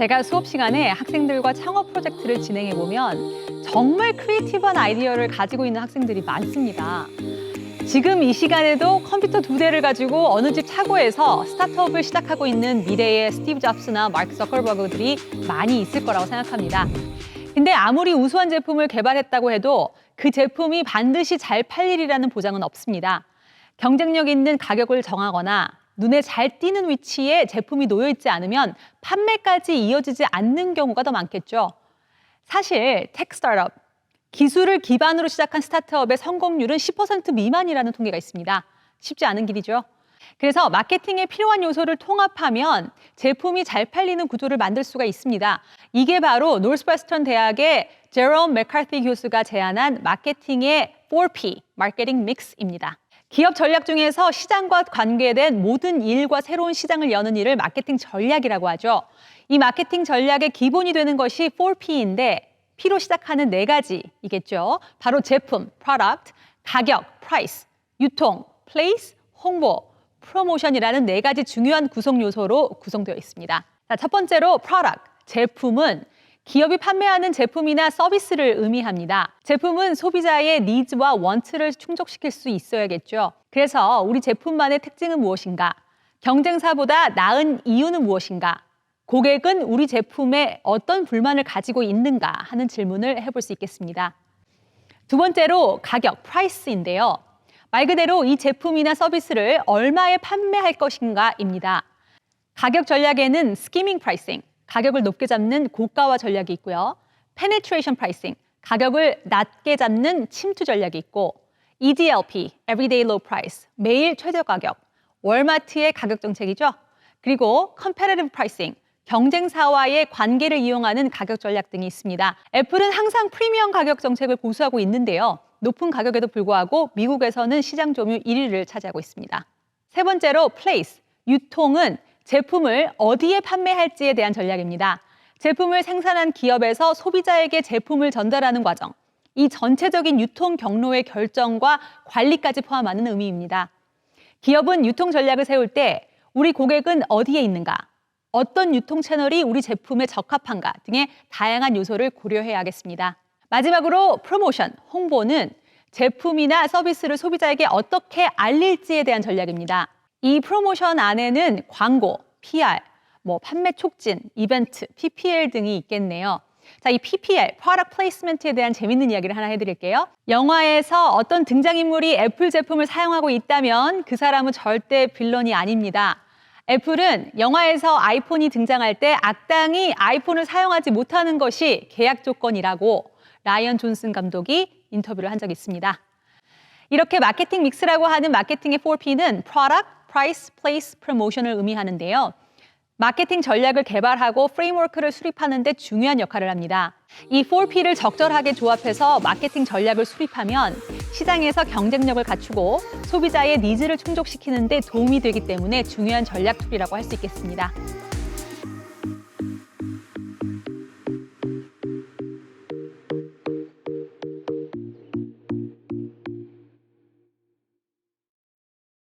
제가 수업 시간에 학생들과 창업 프로젝트를 진행해 보면 정말 크리에이티브한 아이디어를 가지고 있는 학생들이 많습니다. 지금 이 시간에도 컴퓨터 두 대를 가지고 어느 집 차고에서 스타트업을 시작하고 있는 미래의 스티브 잡스나 마크 서커버그들이 많이 있을 거라고 생각합니다. 근데 아무리 우수한 제품을 개발했다고 해도 그 제품이 반드시 잘 팔리리라는 보장은 없습니다. 경쟁력 있는 가격을 정하거나 눈에 잘 띄는 위치에 제품이 놓여 있지 않으면 판매까지 이어지지 않는 경우가 더 많겠죠. 사실 테크 스타트업, 기술을 기반으로 시작한 스타트업의 성공률은 10% 미만이라는 통계가 있습니다. 쉽지 않은 길이죠. 그래서 마케팅에 필요한 요소를 통합하면 제품이 잘 팔리는 구조를 만들 수가 있습니다. 이게 바로 노스웨스턴 대학의 제롬 맥카티 교수가 제안한 마케팅의 4P, 마케팅 믹스입니다. 기업 전략 중에서 시장과 관계된 모든 일과 새로운 시장을 여는 일을 마케팅 전략이라고 하죠. 이 마케팅 전략의 기본이 되는 것이 4P인데 P로 시작하는 네 가지이겠죠. 바로 제품, product, 가격, price, 유통, place, 홍보, 프로모션이라는 네 가지 중요한 구성 요소로 구성되어 있습니다. 자, 첫 번째로 product, 제품은 기업이 판매하는 제품이나 서비스를 의미합니다. 제품은 소비자의 니즈와 원트를 충족시킬 수 있어야겠죠. 그래서 우리 제품만의 특징은 무엇인가? 경쟁사보다 나은 이유는 무엇인가? 고객은 우리 제품에 어떤 불만을 가지고 있는가 하는 질문을 해볼 수 있겠습니다. 두 번째로 가격, 프라이스인데요. 말 그대로 이 제품이나 서비스를 얼마에 판매할 것인가입니다. 가격 전략에는 스키밍 프라이싱, 가격을 높게 잡는 고가화 전략이 있고요. 페네트레이션 프라이싱, 가격을 낮게 잡는 침투 전략이 있고 EDLP, Everyday Low Price, 매일 최저 가격, 월마트의 가격 정책이죠. 그리고 Competitive Pricing, 경쟁사와의 관계를 이용하는 가격 전략 등이 있습니다. 애플은 항상 프리미엄 가격 정책을 고수하고 있는데요. 높은 가격에도 불구하고 미국에서는 시장 점유 1위를 차지하고 있습니다. 세 번째로 place, 유통은 제품을 어디에 판매할지에 대한 전략입니다. 제품을 생산한 기업에서 소비자에게 제품을 전달하는 과정, 이 전체적인 유통 경로의 결정과 관리까지 포함하는 의미입니다. 기업은 유통 전략을 세울 때 우리 고객은 어디에 있는가, 어떤 유통 채널이 우리 제품에 적합한가 등의 다양한 요소를 고려해야겠습니다. 마지막으로 프로모션, 홍보는 제품이나 서비스를 소비자에게 어떻게 알릴지에 대한 전략입니다. 이 프로모션 안에는 광고, PR, 뭐 판매 촉진, 이벤트, PPL 등이 있겠네요. 자, 이 PPL, Product Placement에 대한 재밌는 이야기를 하나 해드릴게요. 영화에서 어떤 등장인물이 애플 제품을 사용하고 있다면 그 사람은 절대 빌런이 아닙니다. 애플은 영화에서 아이폰이 등장할 때 악당이 아이폰을 사용하지 못하는 것이 계약 조건이라고 라이언 존슨 감독이 인터뷰를 한 적이 있습니다. 이렇게 마케팅 믹스라고 하는 마케팅의 4P는 Product, Price, Place, Promotion을 의미하는데요. 마케팅 전략을 개발하고 프레임워크를 수립하는 데 중요한 역할을 합니다. 이 4P를 적절하게 조합해서 마케팅 전략을 수립하면 시장에서 경쟁력을 갖추고 소비자의 니즈를 충족시키는 데 도움이 되기 때문에 중요한 전략 툴이라고 할 수 있겠습니다.